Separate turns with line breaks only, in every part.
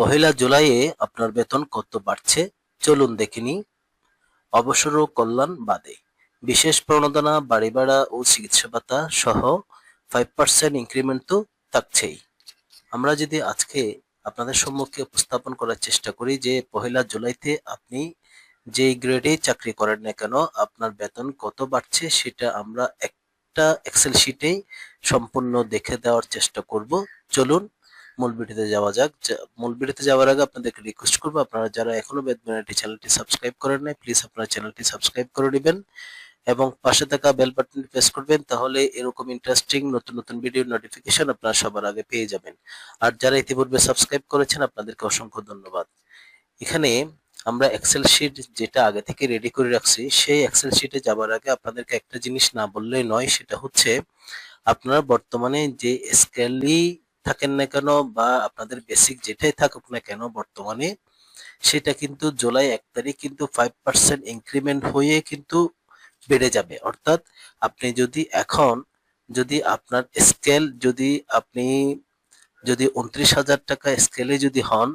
পহেলা জুলাইয়ে আপনার বেতন কত বাড়ছে? চলুন দেখিনি অবসর ও কল্যাণ বাদে। বিশেষ প্রণোদনা, বাড়ি ভাড়া ও চিকিৎসা ভাতা সহ ফাইভ পার্সেন্ট ইনক্রিমেন্ট তো থাকছেই। আমরা যদি আজকে আপনাদের সম্মুখে উপস্থাপন করার চেষ্টা করি যে পহেলা জুলাইতে আপনি যে গ্রেডে চাকরি করেন না কেন, আপনার বেতন কত বাড়ছে সেটা আমরা একটা এক্সেল শিটেই সম্পূর্ণ দেখে দেওয়ার চেষ্টা করব। চলুন মূল ভিডিওতে যাওয়া যাক। মূল ভিডিওতে যাওয়ার আগে আপনাদেরকে রিকোয়েস্ট করব, আপনারা যারা এখনও বেদবিনাটি চ্যানেলটি সাবস্ক্রাইব করেন নাই প্লিজ আপনারা চ্যানেলটি সাবস্ক্রাইব করে দিবেন এবং পাশে থাকা বেল বাটনটি প্রেস করবেন, তাহলে এরকম ইন্টারেস্টিং নতুন নতুন ভিডিও নোটিফিকেশন আপনারা সবার আগে পেয়ে যাবেন। আর যারা ইতিপূর্বে সাবস্ক্রাইব করেছেন, আপনাদেরকে অসংখ্য ধন্যবাদ। এখানে আমরা এক্সেল শিট যেটা আগে থেকে রেডি করে রাখছি, সেই এক্সেল শিটে যাবার আগে আপনাদেরকে একটা জিনিস না বললেই নয়, সেটা হচ্ছে আপনারা বর্তমানে যে স্কেলই থাকেন না কেন বা আপনাদের বেসিক যেটাই থাকুক না কেন বর্তমানে, সেটা কিন্তু জুলাই এক তারিখ কিন্তু ফাইভ পার্সেন্ট ইনক্রিমেন্ট হয়ে কিন্তু বেড়ে যাবে। অর্থাৎ আপনি যদি এখন, যদি আপনার স্কেল যদি আপনি, যদি উনত্রিশ হাজার টাকা স্কেলে যদি হন,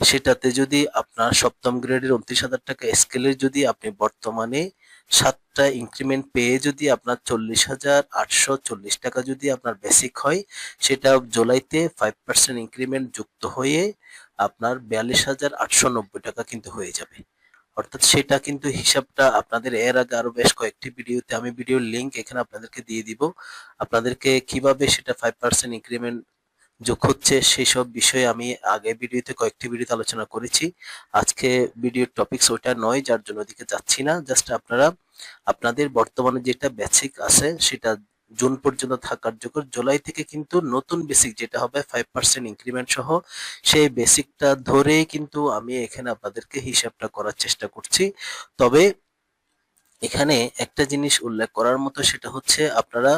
সেটাতে যদি আপনার সপ্তম গ্রেডের উনত্রিশ হাজার টাকা স্কেলে যদি আপনি বর্তমানে সাতটা ইনক্রিমেন্ট পেয়ে যদি আপনার চল্লিশ হাজার আটশো চল্লিশ টাকা যদি আপনার বেসিক হয়, সেটা জুলাইতে ফাইভ পার্সেন্ট ইনক্রিমেন্ট যুক্ত হয়ে আপনার বিয়াল্লিশ হাজার আটশো নব্বই টাকা কিন্তু হয়ে যাবে। অর্থাৎ সেটা কিন্তু হিসাবটা আপনাদের এর আগে আরও বেশ কয়েকটি ভিডিওতে আমি ভিডিওর লিংক এখানে আপনাদেরকে দিয়ে দিব। আপনাদেরকে কীভাবে সেটা ফাইভ পার্সেন্ট ইনক্রিমেন্ট যোগ হচ্ছে সেই সব বিষয়ে আমি আগে ভিডিওতে কয়েকটি ভিডিওতে আলোচনা করেছি। আজকে ভিডিওর টপিকস ওইটা নয়, যার জন্য ওদিকে যাচ্ছি না। জাস্ট আপনারা, আপনাদের বর্তমানে যেটা বেসিক আছে, সেটা জুন পর্যন্ত থাকার যোগ্য জুলাই থেকে কিন্তু নতুন বেসিক যেটা হবে ফাইভ পার্সেন্ট ইনক্রিমেন্ট সহ, সেই বেসিকটা ধরেই কিন্তু আমি এখানে আপনাদেরকে হিসাবটা করার চেষ্টা করছি। তবে এখানে একটা জিনিস উল্লেখ করার মতো সেটা হচ্ছে আপনারা,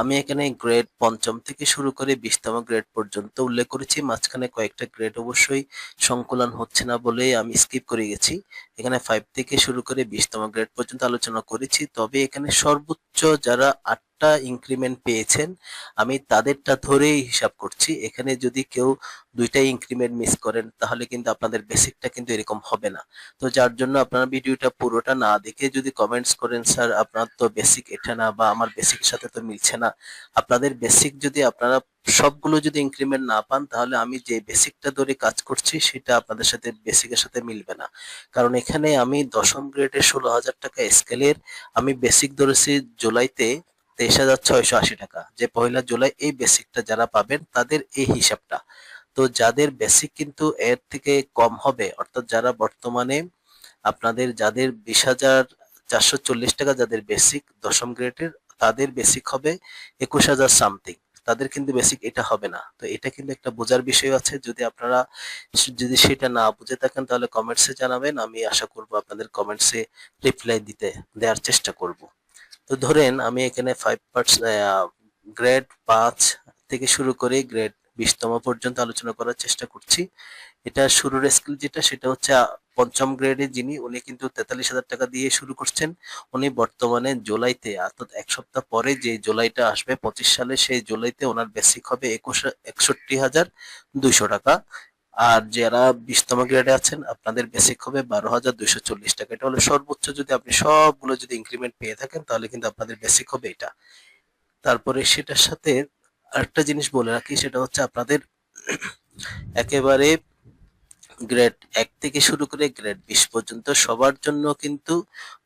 আমি এখানে গ্রেড পঞ্চম থেকে শুরু করে বিশতম গ্রেড পর্যন্ত উল্লেখ করেছি, মাঝখানে কয়েকটা গ্রেড অবশ্যই সংকলন হচ্ছে না বলে আমি স্কিপ করে গেছি। এখানে ফাইভ থেকে শুরু করে বিশতম গ্রেড পর্যন্ত আলোচনা করেছি, তবে এখানে সর্বোচ্চ যারা আটটা ইনক্রিমেন্ট পেয়েছেন, আমি তাদেরটা ধরেই হিসাব করছি। এখানে যদি কেউ দুইটা ইনক্রিমেন্ট মিস করেন, তাহলে কিন্তু আপনাদের বেসিকটা কিন্তু এরকম হবে না। তো যার জন্য আপনারা ভিডিওটা পুরোটা না দেখে যদি কমেন্টস করেন, স্যার, আপনার তো বেসিক এটা না বা আমার বেসিকের সাথে তো মিলছে না। আপনাদের বেসিক যদি আপনারা সবগুলো যদি ইনক্রিমেন্ট না পান, তাহলে আমি যে বেসিকটা ধরে কাজ করছি, সেটা আপনাদের সাথে বেসিকের সাথে মিলবে না। কারণ এখানে আমি দশম গ্রেডের ষোলো হাজার টাকা স্কেলের আমি বেসিক ধরেছি জুলাইতে। তেইশ হাজার ছয়শো আশি টাকা। যে পয়লা জুলাই এই বেসিকটা যারা পাবেন, তাদের এই হিসাবটা। তো যাদের বেসিক কিন্তু এর থেকে কম হবে, অর্থাৎ যারা বর্তমানে আপনাদের, যাদের বিশ হাজার চারশো চল্লিশ টাকা যাদের বেসিক দশম গ্রেডের, তাদের বেসিক হবে একুশ হাজার সামথিং। তাদের কিন্তু বেসিক এটা হবে না। তো এটা কিন্তু একটা বোঝার বিষয় আছে। যদি আপনারা যদি সেটা না বুঝে থাকেন, তাহলে কমেন্টসে জানাবেন। আমি আশা করব আপনাদের কমেন্টসে রিপ্লাই দিতে দেওয়ার চেষ্টা করব। তো ধরেন আমি এখানে ফাইভ গ্রেড পাঁচ থেকে শুরু করে গ্রেড বিশতম পর্যন্ত আলোচনা করার চেষ্টা করছি। এটা শুরুর স্কিল যেটা, সেটা হচ্ছে পঞ্চম গ্রেডে যিনি, উনি কিন্তু তেতাল্লিশ হাজার টাকা দিয়ে শুরু করছেন। উনি বর্তমানে জুলাইতে, অর্থাৎ এক সপ্তাহ পরে যে জুলাইটা আসবে, পঁচিশ সালে সেই জুলাইতে ওনার বেসিক হবে একুশ, একষট্টি হাজার দুইশো টাকা। আর যারা বিশতম গ্রেডে আছেন, আপনাদের বেসিক হবে বারো হাজার দুইশো চল্লিশ টাকা। এটা হলো সর্বোচ্চ, যদি আপনি সবগুলো যদি ইনক্রিমেন্ট পেয়ে থাকেন, তাহলে কিন্তু আপনাদের বেসিক হবে এটা। তারপরে সেটার সাথে আরেকটা জিনিস বলে রাখি, সেটা হচ্ছে আপনাদের একেবারে গ্রেড এক থেকে শুরু করে গ্রেড বিশ পর্যন্ত সবার জন্য কিন্তু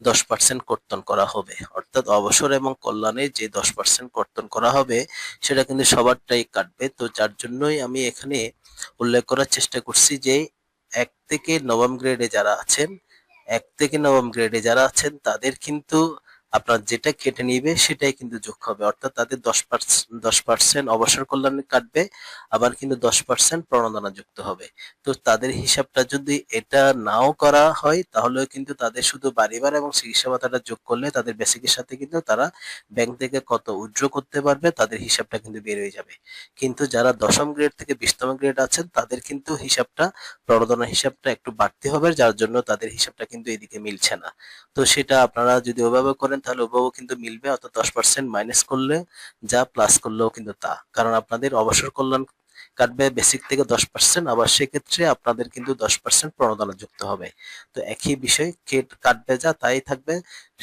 দশ পার্সেন্ট কর্তন করা হবে। অর্থাৎ অবসর এবং কল্যাণে যে দশ পার্সেন্ট কর্তন করা হবে, সেটা কিন্তু সবারটাই কাটবে। তো যার জন্যই আমি এখানে উল্লেখ করার চেষ্টা করছি যে এক থেকে নবম গ্রেডে যারা আছেন, এক থেকে নবম গ্রেডে যারা আছেন, তাদের কিন্তু আপনার যেটা কেটে নিবে সেটাই কিন্তু যোগ হবে। অর্থাৎ তাদের দশ পার্সেন্ট দশ পার্সেন্ট অবসর কল্যাণ কাটবে, আবার কিন্তু দশ পার্সেন্ট প্রণোদনা যুক্ত হবে। তো তাদের হিসাবটা যদি এটা নাও করা হয় তাহলে কিন্তু তাদের শুধু বাড়ি ভাড়া এবং চিকিৎসা ভাতাটা যোগ করলে তাদের বেসিকের সাথে কিন্তু তারা ব্যাংক থেকে কত উইথড্র করতে পারবে, তাদের হিসাবটা কিন্তু বের হয়ে যাবে। কিন্তু যারা দশম গ্রেড থেকে বিশতম গ্রেড আছেন, তাদের কিন্তু হিসাবটা, প্রণোদনা হিসাবটা একটু বাড়তি হবে, যার জন্য তাদের হিসাবটা কিন্তু এদিকে মিলছে না। তো সেটা আপনারা যদি ওভাবে করেন তাহলে ওভাবেও কিন্তু মিলবে, অর্থাৎ দশ পার্সেন্ট মাইনাস করলে যা প্লাস করলেও কিন্তু তা। কারণ আপনাদের অবসর কল্যাণ কাটবে বেসিক থেকে দশ পার্সেন্ট আবার সেক্ষেত্রে আপনাদের কিন্তু দশ পার্সেন্ট প্রণোদনা যুক্ত হবে। তো একই বিষয়, কে কাটবে যা তাই থাকবে,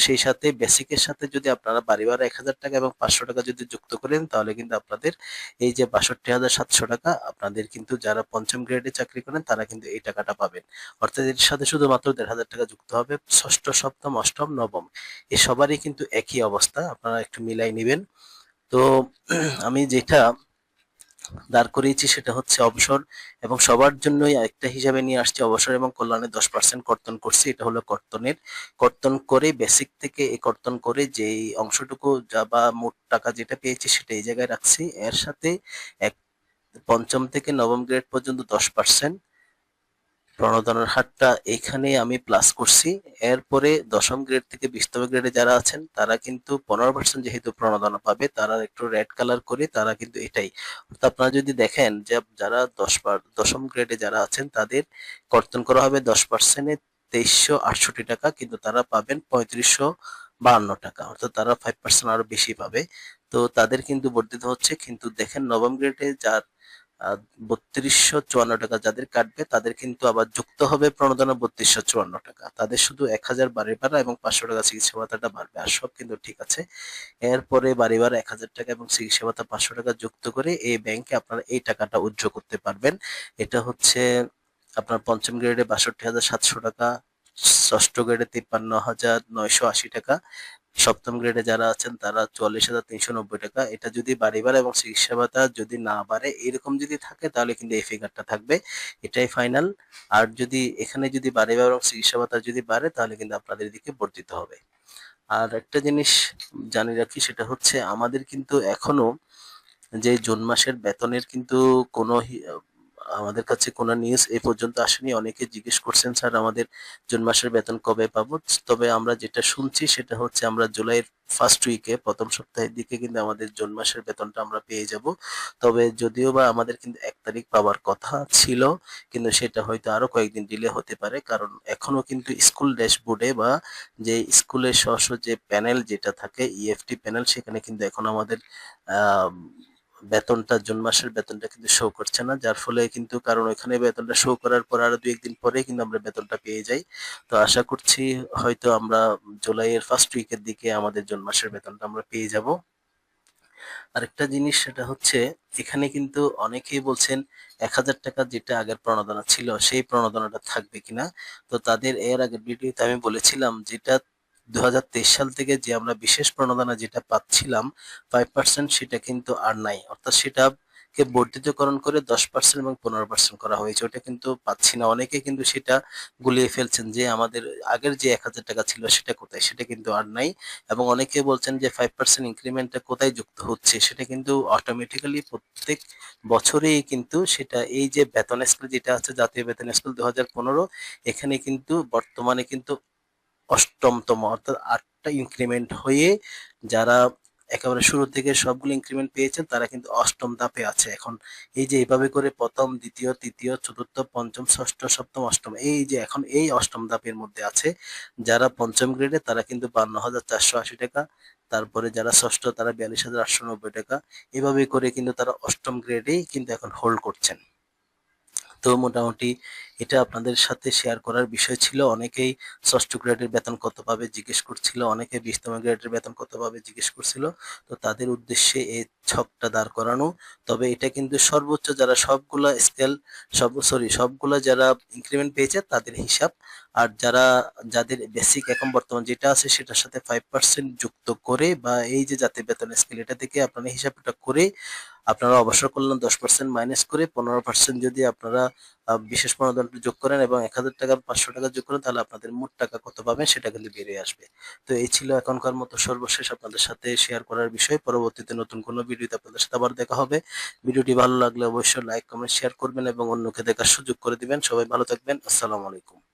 সেই সাথে বেসিকের সাথে যদি আপনারা বাড়ি এক হাজার টাকা এবং পাঁচশো টাকা যদি যুক্ত করেন, তাহলে কিন্তু আপনাদের এই যে বাষট্টি হাজার সাতশো টাকা, আপনাদের কিন্তু যারা পঞ্চম গ্রেডে চাকরি করেন, তারা কিন্তু এই টাকাটা পাবেন। অর্থাৎ এর সাথে শুধুমাত্র দেড় হাজার টাকা যুক্ত হবে। ষষ্ঠ, সপ্তম, অষ্টম, নবম, এ সবারই কিন্তু একই অবস্থা, আপনারা একটু মিলাই নেবেন। তো, আমি যেটা দাঁড় করিয়েছি সেটা হচ্ছে অবসর এবং সবার জন্যই একটা হিসাবে নিয়ে আসছি অবসর এবং কল্যাণের দশ পার্সেন্ট কর্তন করছি, এটা হলো কর্তনের। কর্তন করে বেসিক থেকে এই কর্তন করে যেই অংশটুকু যা বা মোট টাকা যেটা পেয়েছি সেটা এই জায়গায় রাখছি। এর সাথে এক পঞ্চম থেকে নবম গ্রেড পর্যন্ত দশ পার্সেন্ট প্রণোদনার হারটা এখানে আমি প্লাস করছি। এরপরে দশম গ্রেড থেকে বিশতম গ্রেডে যারা আছেন, তারা কিন্তু পনেরো পার্সেন্ট যেহেতু প্রণোদনা পাবে, তারা একটু রেড কালার করে তারা কিন্তু এটাই। আপনারা যদি দেখেন যে যারা দশ দশম গ্রেডে যারা আছেন, তাদের কর্তন করা হবে দশ পার্সেন্টে তেইশশো আটষট্টি টাকা, কিন্তু তারা পাবেন পঁয়ত্রিশশো বাহান্ন টাকা। অর্থাৎ তারা ফাইভ পার্সেন্ট আরও বেশি পাবে। তো তাদের কিন্তু বর্ধিত হচ্ছে, কিন্তু দেখেন নবম গ্রেডে যার বত্রিশশো চুয়ান্ন টাকা যাদের কাটবে, তাদের কিন্তু আবার যুক্ত হবে প্রণোদনা বত্রিশশো চুয়ান্ন টাকা। তাদের শুধু এক হাজার বাড়ি ভাড়া এবং পাঁচশো টাকা চিকিৎসা ভাতাটা বাড়বে। আর সব কিন্তু ঠিক আছে। এরপরে বাড়ি ভাড়া এক হাজার টাকা এবং চিকিৎসা ভাতা পাঁচশো টাকা যুক্ত করে এই ব্যাংকে আপনারা এই টাকাটা উজ্জ্ব করতে পারবেন। এটা হচ্ছে আপনার পঞ্চম গ্রেডে বাষট্টি হাজার সাতশো টাকা, ষষ্ঠ গ্রেডে তিপ্পান্ন হাজার নয়শো আশি টাকা সপ্তম গ্রেডে যারা আছেন, তারা চুয়াল্লিশ হাজার তিনশো নব্বই টাকা। এটা যদি বাড়ি ভাড়া এবং চিকিৎসা ভাতা যদি না বাড়ে, এরকম যদি থাকে, তাহলে কিন্তু এই ফিগারটা থাকবে। এটাই ফাইনাল আর যদি এখানে যদি বাড়ি ভাড়া এবং চিকিৎসা ভাতা যদি বাড়ে, তাহলে কিন্তু আপনাদের দিকে বর্ধিত হবে। আর একটা জিনিস জানি রাখি, সেটা হচ্ছে আমাদের কিন্তু এখনও যে জুন মাসের বেতনের কিন্তু কোনো আমাদের কাছে কোনো নিউজ এ পর্যন্ত আসেনি। অনেকে জিজ্ঞেস করছেন, স্যার, আমাদের জুন মাসের বেতন কবে পাবো? তবে আমরা যেটা শুনছি সেটা হচ্ছে আমরা জুলাইয়ের ফার্স্ট উইকে প্রথম সপ্তাহের দিকে কিন্তু আমাদের জুন মাসের বেতনটা আমরা পেয়ে যাব। তবে যদিও বা আমাদের কিন্তু এক তারিখ পাওয়ার কথা ছিল, কিন্তু সেটা হয়তো আরও কয়েকদিন ডিলে হতে পারে, কারণ এখনও কিন্তু স্কুল ড্যাশবোর্ডে বা যে স্কুলের সহ যে প্যানেল যেটা থাকে ইএফটি প্যানেল সেখানে কিন্তু এখন আমাদের বেতনটা জুন মাসের বেতনটা কিন্তু শো করছে না, যার ফলে কিন্তু কারণ ওইখানে বেতনটা শো করার পর আরও দুই একদিন পরে কিন্তু আমরা বেতনটা পেয়ে যাই। তো আশা করছি হয়তো আমরা জুলাইয়ের ফার্স্ট উইকের দিকে আমাদের জুন মাসের বেতনটা আমরা পেয়ে যাব। আরেকটা জিনিস সেটা হচ্ছে, এখানে কিন্তু অনেকেই বলছেন এক হাজার টাকা যেটা আগের প্রণোদনা ছিল, সেই প্রণোদনাটা থাকবে কিনা? তো তাদের এর আগের ভিডিওতে আমি বলেছিলাম যেটা দু হাজার তেইশ সাল থেকে যে আমরা বিশেষ প্রণোদনা যেটা পাচ্ছিলাম ফাইভ পার্সেন্ট সেটা কিন্তু আর নাই। অর্থাৎ সেটা কে বর্ধিতকরণ করে দশ পার্সেন্ট এবং পনেরো পার্সেন্ট করা হয়েছে। ওটা কিন্তু পাচ্ছি না। অনেকে কিন্তু সেটা গুলিয়ে ফেলছেন যে আমাদের আগের যে এক হাজার টাকা ছিল সেটা কোথায়? সেটা কিন্তু আর নাই। এবং অনেকে বলছেন যে ফাইভ পার্সেন্ট ইনক্রিমেন্টটা কোথায় যুক্ত হচ্ছে? সেটা কিন্তু অটোমেটিক্যালি প্রত্যেক বছরেই কিন্তু সেটা এই যে বেতন স্কেল যেটা আছে, জাতীয় বেতন স্কেল দু হাজার পনেরো, এখানে কিন্তু বর্তমানে কিন্তু অষ্টমতম, অর্থাৎ আটটা ইনক্রিমেন্ট হয়ে যারা একেবারে শুরু থেকে সবগুলো ইনক্রিমেন্ট পেয়েছেন, তারা কিন্তু অষ্টম ধাপে আছে। এখন এই যে এইভাবে করে প্রথম, দ্বিতীয়, তৃতীয়, চতুর্থ, পঞ্চম, ষষ্ঠ, সপ্তম, অষ্টম, এই যে এখন এই অষ্টম ধাপের মধ্যে আছে, যারা পঞ্চম গ্রেডে তারা কিন্তু বান্ন হাজার চারশো আশি টাকা, তারপরে যারা ষষ্ঠ, তারা বিয়াল্লিশ হাজার আটশো নব্বই টাকা, এভাবে করে কিন্তু তারা অষ্টম গ্রেডেই কিন্তু এখন হোল্ড করছেন। তো মোটামুটি এটা আপনাদের সাথে শেয়ার করার বিষয় ছিল। অনেকেই ষষ্ঠ গ্রেডের বেতন কত পাবে জিজ্ঞেস করছিল, অনেকে বিশতম গ্রেডের বেতন কত পাবে জিজ্ঞেস করছিল। তো তাদের উদ্দেশ্যে এই ছকটা দাঁড় করানো। তবে এটা কিন্তু সর্বোচ্চ যারা সবগুলা স্কেল সব সরি সবগুলা যারা ইনক্রিমেন্ট পেয়েছে তাদের হিসাব। আর যারা, যাদের বেসিক এখন বর্তমান যেটা আছে সেটার সাথে ফাইভ পার্সেন্ট যুক্ত করে বা এই যে জাতীয় বেতন স্কেল এটা থেকে আপনারা হিসাবটা করে আপনারা অবসর করলেন দশ পার্সেন্ট মাইনাস করে, পনেরো পার্সেন্ট যদি আপনারা বিশেষ প্রণোদনটা যোগ করেন এবং এক হাজার টাকা পাঁচশো টাকা যোগ করেন, তাহলে আপনাদের মোট টাকা কত পাবেন সেটা কিন্তু বেরিয়ে আসবে। তো এই ছিল এখনকার মতো সর্বশেষ আপনাদের সাথে শেয়ার করার বিষয়। পরবর্তীতে নতুন কোনো ভিডিওতে আপনাদের সাথে আবার দেখা হবে। ভিডিওটি ভালো লাগলে অবশ্যই লাইক কমেন্ট শেয়ার করবেন এবং অন্যকে দেখার সুযোগ করে দিবেন। সবাই ভালো থাকবেন। আসসালামু আলাইকুম।